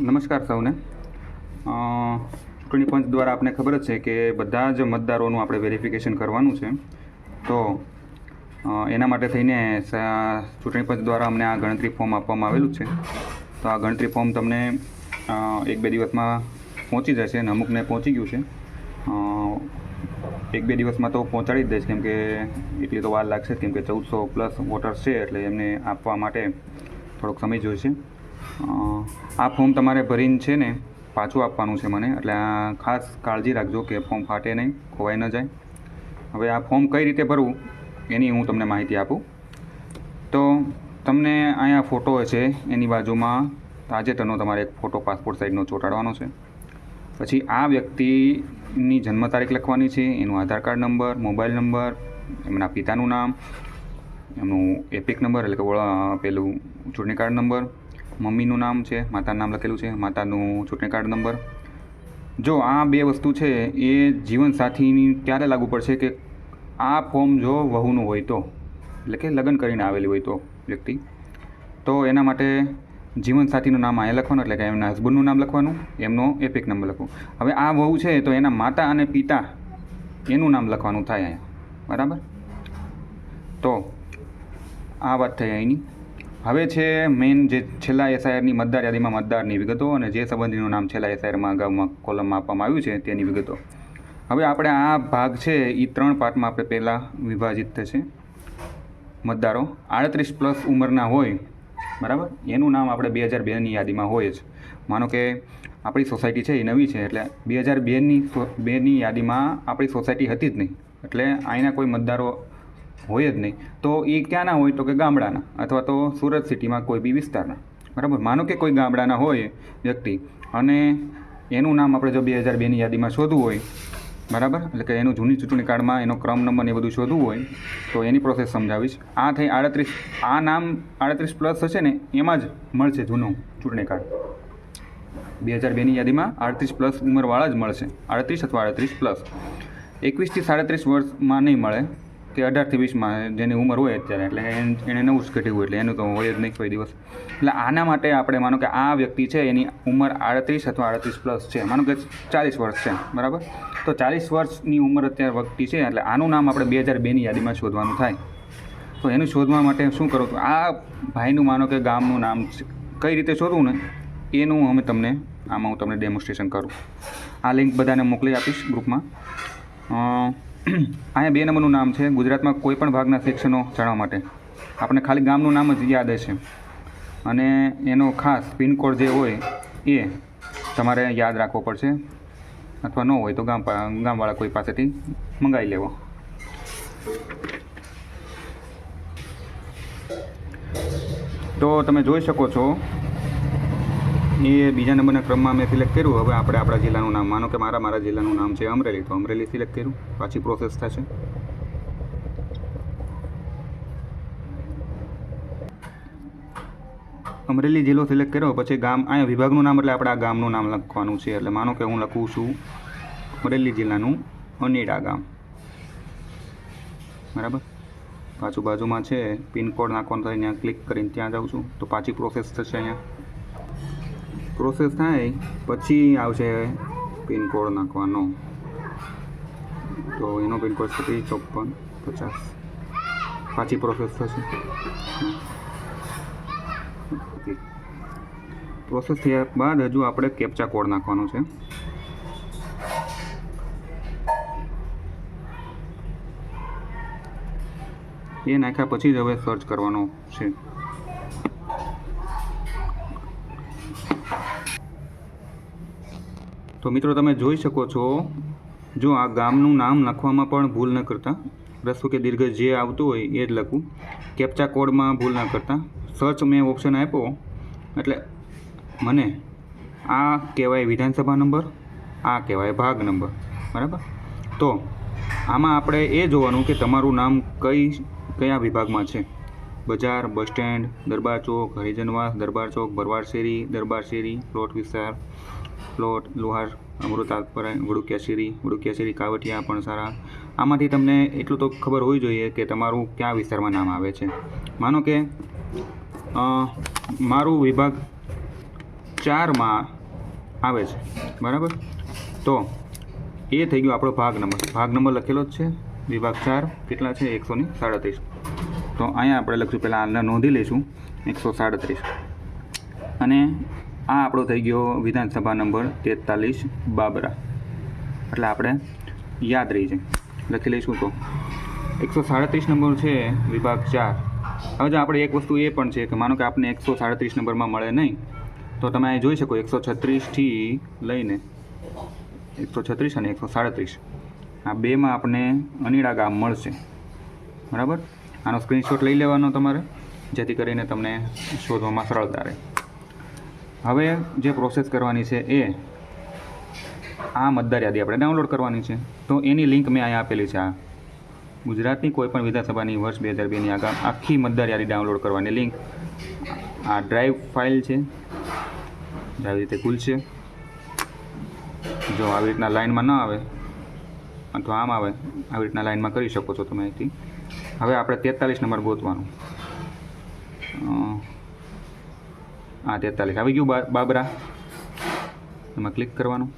નમસ્કાર સૌને. ચૂંટણી પંચ દ્વારા આપને ખબર જ છે કે બધા જ મતદારોનું આપણે વેરિફિકેશન કરવાનું છે. તો એના માટે થઈને ચૂંટણી પંચ દ્વારા અમને આ ગણતરી ફોર્મ આપવામાં આવેલું છે. તો આ ગણતરી ફોર્મ તમને એક બે દિવસમાં પહોંચી જશે અને અમુકને પહોંચી ગયું છે. એક બે દિવસમાં તો પહોંચાડી જ દઈશ, કેમ કે એટલી તો વાર લાગશે કેમ કે ચૌદસો પ્લસ વોટર્સ છે એટલે એમને આપવા માટે થોડોક સમય જોઈશે. આ ફોર્મ તમારે ભરીને છે ને પાછું આપવાનું છે મને. એટલે આ ખાસ કાળજી રાખજો કે ફોર્મ ફાટે નહીં, ખોવાઈ ન જાય. હવે આ ફોર્મ કઈ રીતે ભરવું, એની હું તમને માહિતી આપું. તો તમને અહીંયા ફોટો છે, એની બાજુમાં તાજેતરનો તમારે એક ફોટો પાસપોર્ટ સાઇઝનો ચોંટાડવાનો છે. પછી આ વ્યક્તિની જન્મ તારીખ લખવાની છે, એનું Aadhaar card number, mobile number, એમના પિતાનું નામ, એમનું એપિક નંબર, એટલે કે પેલું ચૂંટણી કાર્ડ નંબર મમ્મીનું નામ છે, માતાનું નામ લખેલું છે, માતાનું ચૂંટણી કાર્ડ નંબર. જો આ બે વસ્તુ છે, એ જીવનસાથીની ત્યારે લાગુ પડશે કે આ ફોર્મ જો વહુનું હોય તો, એટલે કે લગ્ન કરીને આવેલી હોય તો વ્યક્તિ. તો એના માટે જીવનસાથીનું નામ અહીંયા લખવાનું, એટલે કે એમના હસબન્ડનું નામ લખવાનું, એમનો એપિક નંબર લખવું. હવે આ વહુ છે, તો એના માતા અને પિતા એનું નામ લખવાનું થાય અહીંયા. બરાબર? તો આ વાત થઈ અહીંની. હવે છે મેઇન જે છેલ્લા એસઆઈઆરની મતદાર યાદીમાં મતદારની વિગતો અને જે સંબંધીનું નામ છેલ્લા એસઆઈઆરમાં અગાઉમાં કોલમમાં આપવામાં આવ્યું છે તેની વિગતો. હવે આપણે આ ભાગ છે એ ત્રણ પાર્ટમાં આપણે પહેલાં વિભાજિત થશે. મતદારો, આડત્રીસ પ્લસ ઉંમરના હોય, બરાબર? એનું નામ આપણે બે હજાર બેની યાદીમાં હોય જ. માનો કે આપણી સોસાયટી છે એ નવી છે, એટલે બે હજાર બેની બેની યાદીમાં આપણી સોસાયટી હતી જ નહીં. એટલે અહીંના કોઈ મતદારો હોય જ નહીં. તો એ ક્યાંના હોય તો કે ગામડાના અથવા તો સુરત સિટીમાં કોઈ બી વિસ્તારના. બરાબર? માનો કે કોઈ ગામડાના હોય વ્યક્તિ અને એનું નામ આપણે જો બે હજાર બેની યાદીમાં શોધવું હોય, બરાબર? એટલે કે એનું જૂની ચૂંટણી કાર્ડમાં એનો ક્રમ નંબર એ બધું શોધવું હોય, તો એની પ્રોસેસ સમજાવીશ. આ થઈ આડત્રીસ, આ નામ આડત્રીસ પ્લસ હશે ને, એમાં જ મળશે જૂનું ચૂંટણી કાર્ડ. બે હજાર બેની યાદીમાં આડત્રીસ પ્લસ ઉંમરવાળા જ મળશે. આડત્રીસ અથવા આડત્રીસ પ્લસ એકવીસથી સાડત્રીસ વર્ષમાં નહીં મળે. કે અઢારથી વીસમાં જેની ઉંમર હોય અત્યારે, એટલે એણે નવું જ ઘટ્યું એટલે એનું તો હોય જ નહીં કોઈ દિવસ. એટલે આના માટે આપણે માનો કે આ વ્યક્તિ છે, એની ઉંમર આડત્રીસ અથવા આડત્રીસ પ્લસ છે. માનો કે ચાલીસ વર્ષ છે, બરાબર? તો ચાલીસ વર્ષની ઉંમર અત્યારે વ્યક્તિ છે, એટલે આનું નામ આપણે બે હજાર બેની યાદીમાં શોધવાનું થાય. તો એનું શોધવા માટે શું કરો? તો આ ભાઈનું માનો કે ગામનું નામ. કઈ રીતે શોધવું ને? એનું અમે તમને આમાં હું તમને ડેમોન્સ્ટ્રેશન કરું. આ લિંક બધાને મોકલી આપીશ ગ્રુપમાં અહીંયા બે નંબરનું નામ છે. ગુજરાતમાં કોઈ પણ ભાગના સેક્શનો જાણવા માટે. આપણે ખાલી ગામનું નામ જ યાદ હશે. અને એનો ખાસ પિનકોડ જે હોય એ તમારે યાદ રાખવો પડશે. અથવા ન હોય તો ગામ ગામવાળા કોઈ પાસેથી મંગાવી લેવો. તો તમે જોઈ શકો છો એ બીજા નંબરના ક્રમમાં મેં સિલેક્ટ કર્યું. હવે આપણે આપણા જિલ્લાનું નામ. માનો કે મારા મારા જિલ્લાનું નામ છે અમરેલી. તો અમરેલી સિલેક્ટ કર્યું. પાછી પ્રોસેસ થશે. અમરેલી જિલ્લો સિલેક્ટ કર્યો. પછી ગામ, અહીંયા વિભાગનું નામ એટલે આપણે આ ગામનું નામ લખવાનું છે. એટલે માનો કે હું લખું છું અમરેલી જિલ્લાનું અનીડા ગામ. બરાબર? પાછું બાજુમાં છે, પિનકોડ નાખવાનો થાય ત્યાં ક્લિક કરીને ત્યાં જાઉં છું. તો પાછી પ્રોસેસ થશે અહીંયા. પ્રોસેસ થાય, પછી આવશે પિનકોડ નાખવાનો. તો એનો પિનકોડ છે ચોપન પચાસ. પાછી પ્રોસેસ થશે. પ્રોસેસ થયા બાદ હજુ આપણે કેપ્ચા કોડ નાખવાનો છે. એ નાખ્યા પછી જ હવે સર્ચ કરવાનો છે. તો મિત્રો તમે જોઈ શકો છો, જો આ ગામનું નામ લખવામાં પણ ભૂલ ન કરતા. રસ્વ કે દીર્ઘ જે આવતું હોય એ જ લખવું કેપ્ચા કોડમાં ભૂલ ન કરતા. સર્ચ મેં ઓપ્શન આપ્યો, એટલે મને આ કહેવાય વિધાનસભા નંબર, આ કહેવાય ભાગ નંબર. બરાબર? તો આમાં આપણે એ જોવાનું કે તમારું નામ કઈ, કયા વિભાગમાં છે? બજાર, બસ સ્ટેન્ડ, દરબાર ચોક, હરિજનવાસ, દરબાર ચોક ભરવાડ શેરી દરબાર શેરી પ્લોટ વિસ્તાર. પ્લોટ લોહાર શેરી વડુકિયા શેરી કાવટિયા પણ સારા. આમાંથી તમને એટલું તો ખબર હોવી જોઈએ કે તમારું કયા વિસ્તારમાં નામ આવે છે. માનો કે મારું વિભાગ ચારમાં આવે છે, બરાબર? તો એ થઈ ગયો આપણો ભાગ નંબર. ભાગ નંબર લખેલો જ છે. વિભાગ ચાર કેટલા છે? એકસો ને સાડત્રીસ. તો અહીંયા આપણે લખશું પહેલાં આને નોંધી લઈશું. એકસો સાડત્રીસ. અને આ આપણો થઈ ગયો વિધાનસભા નંબર તેતાલીસ બાબરા. એટલે આપણે યાદ રહી જાય. લખી લઈશું તો. એકસો સાડત્રીસ નંબર છે વિભાગ ચાર. હવે જો આપણે એક વસ્તુ એ પણ છે કે માનો કે આપને એકસો સાડત્રીસ નંબરમાં મળે નહીં, તો તમે અહીં જોઈ શકો એકસો છત્રીસથી લઈને એકસો છત્રીસ અને એકસો સાડત્રીસ. આ બેમાં આપણને અનીડા ગામ મળશે. બરાબર? આનો સ્ક્રીનશોટ લઈ લેવાનો તમારે, જેથી કરીને તમને શોધવામાં સરળતા રહે. હવે જે પ્રોસેસ કરવાની છે એ આ મતદાર યાદી આપણે ડાઉનલોડ કરવાની છે. તો એની લિંક મેં અહીંયા આપેલી છે આ. ગુજરાતની કોઈપણ વિધાનસભાની વર્ષ બે હજાર બેની આગળ આખી મતદાર યાદી ડાઉનલોડ કરવાની લિંક આ ડ્રાઈવ ફાઇલ છે. આવી રીતે ખુલશે. જો આવી રીતના લાઇનમાં ન આવે, અથવા આમ આવે, આવી રીતના લાઇનમાં કરી શકો છો તમે અહીંથી. હવે આપણે તેતાલીસ નંબર ગોતવાનું. આ તેતાલીસ. આવી ગયું બાબરા? એમાં ક્લિક કરવાનું.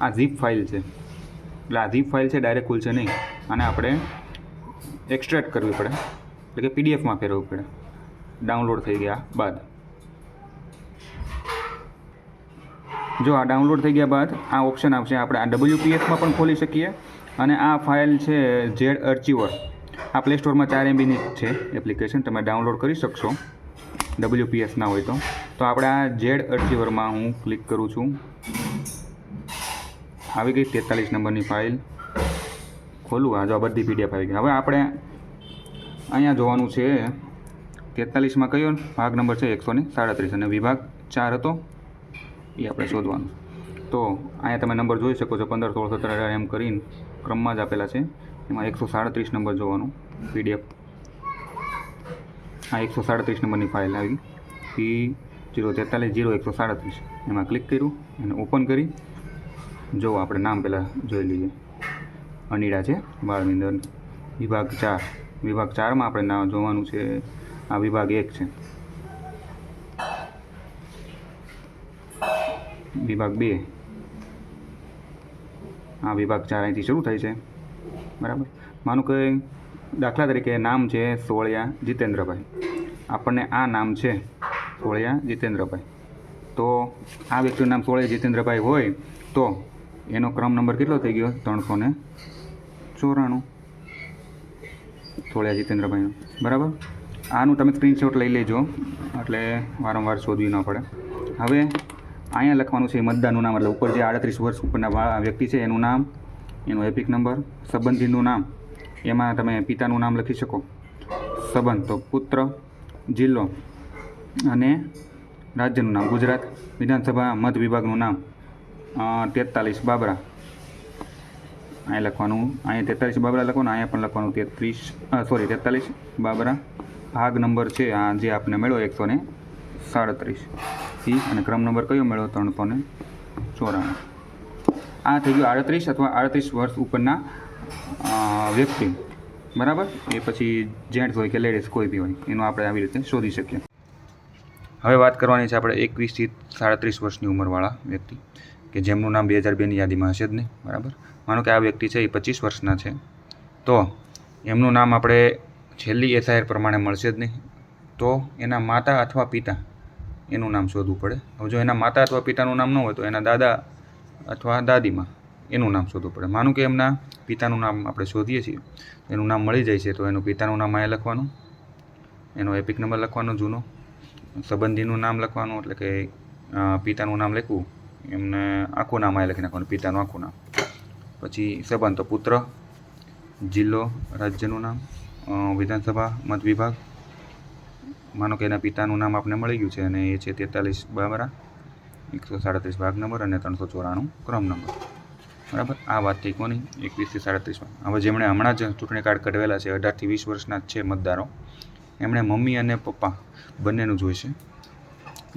આ ઝીપ ફાઇલ છે. એટલે આ ઝીપ ફાઇલ છે ડાયરેક્ટ ખુલશે નહીં. આને આપણે એક્સ્ટ્રેક્ટ કરવી પડે. એટલે કે પીડીએફમાં ફેરવવું પડે. ડાઉનલોડ થઈ ગયા બાદ. જો આ ડાઉનલોડ થઈ ગયા બાદ, આ ઓપ્શન આવશે. આપણે આ ડબલ્યુપીએફમાં પણ ખોલી શકીએ. અને આ ફાઇલ છે ઝેડ અર્ચીવર આ પ્લે સ્ટોરમાં ચાર એમબીની છે એપ્લિકેશન તમે ડાઉનલોડ કરી શકશો. ડબલ્યુપીએસ ના હોય તો. તો આપણે આ ઝેડ અર્ચીવરમાં હું ક્લિક કરું છું. આવી ગઈ તેતાલીસ નંબરની ફાઇલ ખોલું. આ જો આ બધી પીડીએફ આવી ગઈ. હવે આપણે અહીંયા જોવાનું છે તેતાલીસમાં કયો ભાગ નંબર છે? એકસો ને સાડત્રીસ. અને વિભાગ ચાર હતો. એ આપણે શોધવાનું. તો અહીંયા તમે નંબર જોઈ શકો છો. પંદર, સોળ, સત્તર, અઢાર, એમ કરીને ક્રમમાં જ આપેલા છે. એમાં એકસો સાડત્રીસ નંબર જોવાનું. પીડીએફ આ એકસો સાડત્રીસ નંબરની ફાઇલ આવી પી જીરો તેતાલીસ, જીરો એકસો સાડત્રીસ. એમાં ક્લિક કર્યું અને ઓપન કરી. જો આપણે નામ પહેલાં જોઈ લઈએ. અનીડા છે બાળવિંદર વિભાગ ચાર. વિભાગ ચારમાં આપણે નામ જોવાનું છે. આ વિભાગ એક છે. વિભાગ બે. આ વિભાગ ચાર અહીંથી શરૂ થાય છે. બરાબર? માનું કે દાખલા તરીકે નામ છે સોળિયા જીતેન્દ્રભાઈ. આપણને આ નામ છે સોળિયા જીતેન્દ્રભાઈ. તો આ વ્યક્તિનું નામ સોળિયા જીતેન્દ્રભાઈ હોય, તો એનો ક્રમ નંબર કેટલો થઈ ગયો? ત્રણસો ને ચોરાણું. સોળિયા જીતેન્દ્રભાઈનો. બરાબર? આનું તમે સ્ક્રીનશોટ લઈ લેજો, એટલે વારંવાર શોધવી ન પડે. હવે અહીંયા લખવાનું છે મતદારનું નામ, એટલે ઉપર જે આડત્રીસ વર્ષ ઉપરના વ્યક્તિ છે, એનું નામ, એનો એપિક નંબર સંબંધીનું નામ, એમાં તમે પિતાનું નામ લખી શકો. સંબંધ, તો પુત્ર, જિલ્લો અને રાજ્યનું નામ ગુજરાત. વિધાનસભા મત વિભાગનું નામ તેતાલીસ બાબરા. અહીંયા લખવાનું, અહીંયા તેતાલીસ બાબરા લખવાનું, અહીંયા પણ લખવાનું તેત્રીસ સોરી તેતાલીસ બાબરા. ભાગ નંબર છે આ જે આપને મળ્યો, એકસો ને સાડત્રીસ. સી અને ક્રમ નંબર કયો મળ્યો? ત્રણસો ને ચોરાણું. આ થઈ ગયું આડત્રીસ અથવા આડત્રીસ વર્ષ ઉપરના વ્યક્તિ. બરાબર? એ પછી જેન્ટ્સ હોય કે લેડીઝ કોઈ બી હોય, એનું આપણે આવી રીતે શોધી શકીએ. હવે વાત કરવાની છે આપણે એકવીસથી સાડત્રીસ વર્ષની ઉંમરવાળા વ્યક્તિ, કે જેમનું નામ બે હજાર બેની યાદીમાં હશે જ નહીં, બરાબર? માનો કે આ વ્યક્તિ છે એ પચીસ વર્ષના છે. તો એમનું નામ આપણે છેલ્લી એસઆઈઆર પ્રમાણે મળશે જ નહીં. તો એના માતા અથવા પિતા એનું નામ શોધવું પડે. હવે જો એના માતા અથવા પિતાનું નામ ન હોય તો એના દાદા અથવા દાદીમાં એનું નામ શોધવું પડે. માનું કે એમના પિતાનું નામ આપણે શોધીએ છીએ, એનું નામ મળી જાય છે, તો એનું પિતાનું નામ અહીંયા લખવાનું, એનો એપિક નંબર લખવાનો, જૂનો. સંબંધીનું નામ લખવાનું, એટલે કે પિતાનું નામ લખવું એમને આખું નામ અહીંયા લખી નાખવાનું, પિતાનું આખું નામ. પછી સંબંધ તો પુત્ર, જિલ્લો રાજ્યનું નામ વિધાનસભા, મત વિભાગ. માનો કે એના પિતાનું નામ આપને મળી ગયું છે અને એ છે તેતાલીસ બાબરા એકસો સાડત્રીસ ભાગ નંબર અને ત્રણસો ચોરાણું ક્રમ નંબર. બરાબર? આ વાત થઈ કોની? એકવીસથી સાડત્રીસમાં. હવે જેમણે હમણાં જ ચૂંટણી કાર્ડ કઢવેલા છે, અઢારથી વીસ વર્ષના છે મતદારો. એમણે મમ્મી અને પપ્પા બંનેનું જોઈશે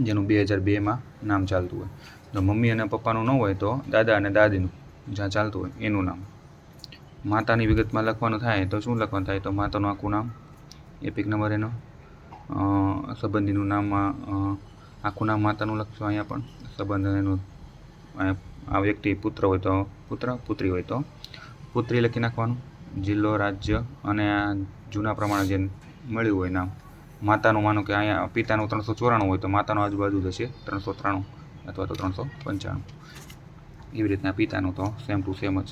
જેનું બે હજાર બેમાં નામ ચાલતું હોય. જો મમ્મી અને પપ્પાનું ન હોય તો દાદા અને દાદીનું જ્યાં ચાલતું હોય એનું નામ. માતાની વિગતમાં લખવાનું થાય તો શું લખવાનું થાય? તો માતાનું આખું નામ, એપિક નંબર એનો સંબંધીનું નામમાં આખું નામ માતાનું લખશું અહીંયા પણ. સંબંધ એનું, આ વ્યક્તિ પુત્ર હોય તો પુત્ર, પુત્રી હોય તો પુત્રી લખી નાખવાનું. જિલ્લો, રાજ્ય અને આ જૂના પ્રમાણે જે મળ્યું હોય નામ. માતાનું માનો કે અહીંયા પિતાનું ત્રણસો ચોરાણું હોય તો માતાનું આજુબાજુ જ હશે ત્રણસો ત્રાણું અથવા તો ત્રણસો પંચાણું. એવી રીતના પિતાનું તો સેમ ટુ સેમ જ.